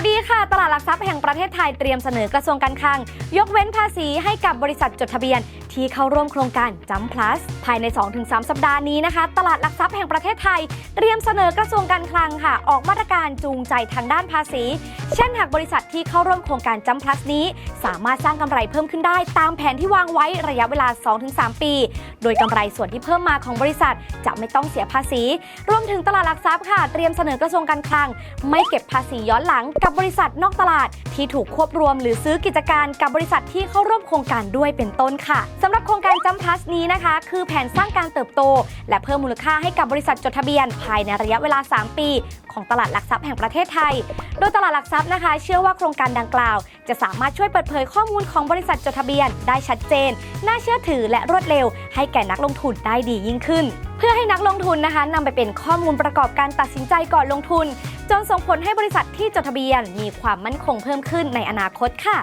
าวดีค่ะ ตลาดหลักทรัพย์แห่งประเทศไทยเตรียมเสนอกระทรวงการคลัง ยกเว้นภาษีให้กับบริษัทจดทะเบียน ที่เข้าร่วมโครงการจัมพลัสภายใน 2-3 สัปดาห์นี้นะคะ ตลาดหลักทรัพย์แห่งประเทศ ไทย เตรียมเสนอกระทรวงการคลังค่ะ ออกมาตรการจูงใจทางด้านภาษี เช่นหากบริษัทที่เข้าร่วมโครงการจัมพลัสนี้ สามารถสร้างกำไรเพิ่มขึ้นได้ ตามแผนที่วางไว้ระยะเวลา 2-3 ปี โดยกำไรส่วนที่เพิ่มมาของบริษัท จะไม่ต้องเสียภาษี รวมถึงตลาดหลักทรัพย์ค่ะ เตรียมเสนอกระทรวงการคลัง ไม่เก็บภาษีย้อนหลังกับบริษัทนอกตลาด ที่ถูกควบรวมหรือซื้อกิจการกับบริษัทที่เข้าร่วมโครงการด้วยเป็นต้นค่ะสำหรับโครงการจัมพลัสนี้นะคะ คือแผนสร้างการเติบโต และเพิ่มมูลค่าให้กับบริษัทจดทะเบียนภายในระยะเวลา 3 ปี ของตลาดหลักทรัพย์แห่งประเทศไทย โดยตลาดหลักทรัพย์นะคะ เชื่อว่าโครงการดังกล่าว จะสามารถช่วยเปิดเผยข้อมูลของบริษัทจดทะเบียน ได้ชัดเจน น่าเชื่อถือและรวดเร็ว ให้แก่นักลงทุนได้ดียิ่งขึ้น เพื่อให้นักลงทุนนะคะนำไปเป็นข้อมูลประกอบการตัดสินใจก่อนลงทุน จนส่งผลให้บริษัทที่จดทะเบียน มีความมั่นคงเพิ่มขึ้นในอนาคตค่ะ